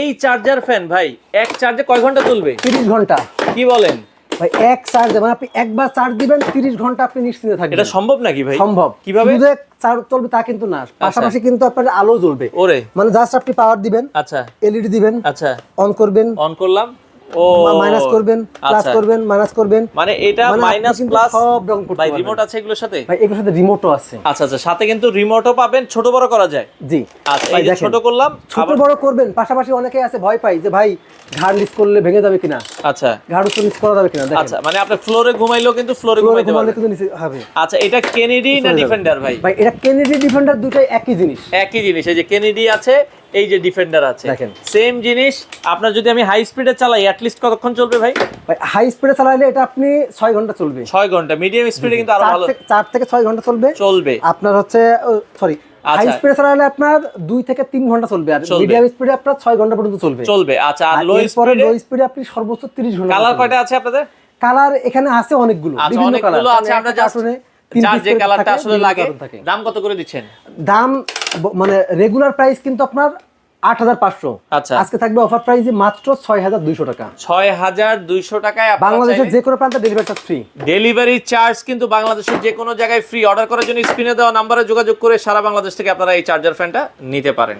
এই charger fan ভাই এক চার্জে কয় ঘণ্টা চলবে তিরিশ ঘণ্টা। কি বলেন? ভাই এক চার্জ মানে আপনি একবার চার্জ দিবেন তিরিশ ঘণ্টা আপনি নিশ্চিন্তে থাকবেন। এটা সম্ভব নাকি ভাই? সম্ভব। কীভাবে? শুধু চার্জ চলবে তা কিন্তু না। পাশাপাশি কিন্তু আপনার আলো জ্বলবে। ওরে। মানে জাস্ট আপনি পাওয়ার দিবেন আচ্ছা। এলইডি দিবেন আচ্ছা। অন করবেন। অন করলাম। ও মাইনাস করবেন প্লাস আচ্ছা। করবেন মাইনাস করবেন। মানে এটা মানে মাইনাস প্লাস সব রকম করতে ভাই রিমোট আছে এগুলোর সাথে? ভাই এগুলোর সাথে রিমোটও আছে। আচ্ছা আচ্ছা সাথে কিন্তু রিমোটও পাবেন ছোট বড় করা যায়। জি। আচ্ছা এই ছোট করলাম ছোট বড় করবেন পাশাপাশি অনেকে আছে ভয় পাই যে ভাই ঘাড় লিস করলে ভেঙে যাবে কিনা? আচ্ছা। ঘাড় উপর নিচ করা যাবে কিনা? আচ্ছা মানে আপনি ফ্লোরে ঘুমাইলেও কিন্তু ফ্লোরে ফ্লোরে ঘুমাইতে পারবেন। কিন্তু নিচে হবে। আচ্ছা এটা কেনেডি না ডিফেন্ডার ভাই? ভাই এটা কেনেডি ডিফেন্ডার দুটাই একই জিনিস। একই জিনিস এই যে কেনেডি আছে এই যে ডিফেন্ডার আছে। দেখেন। সেম জিনিস আপনার যদি আমি হাই স্পিডে চালাই অ্যাট লিস্ট কতক্ষণ চলবে ভাই? ভাই হাই স্পিডে চালাইলে এটা আপনি ছয় ঘণ্টা চলবে। ছয় ঘণ্টা মিডিয়াম স্পিডে কিন্তু আরও ভালো। থেকে- চার থেকে ছয় ঘণ্টা চলবে। চলবে। আপনার হচ্ছে সরি হাই। স্পিডে চালালে আপনার দুই থেকে তিন ঘণ্টা চলবে আর মিডিয়াম স্পিডে আপনার ছয় ঘণ্টা পর্যন্ত চলবে। চলবে আচ্ছা আর লো স্পিডে লো স্পিডে আপনি সর্বোচ্চ তিরিশ ঘণ্টা কালার কয়টা আছে আপনাদের? কালার এখানে আছে অনেকগুলো আচ্ছা বিভিন্ন কালার আছে আমরা জাস্ট যার যে কালারটা আসলে লাগে দাম কত করে দিচ্ছেন? দাম মানে রেগুলার প্রাইস কিন্তু আপনার আট হাজার পাঁচশো। আচ্ছা। আজকে থাকবে অফার প্রাইসে মাত্র ছয় হাজার দুইশো টাকা। ছয় হাজার দুইশো টাকায় বাংলাদেশের যে কোনো প্রান্তে ডেলিভারিটা ফ্রি ডেলিভারি চার্জ কিন্তু বাংলাদেশের যে কোনো জায়গায় ফ্রি অর্ডার করার জন্য স্ক্রিনে দেওয়া নাম্বারে যোগাযোগ করে সারা বাংলাদেশ থেকে আপনারা এই চার্জার ফ্যানটা নিতে পারেন।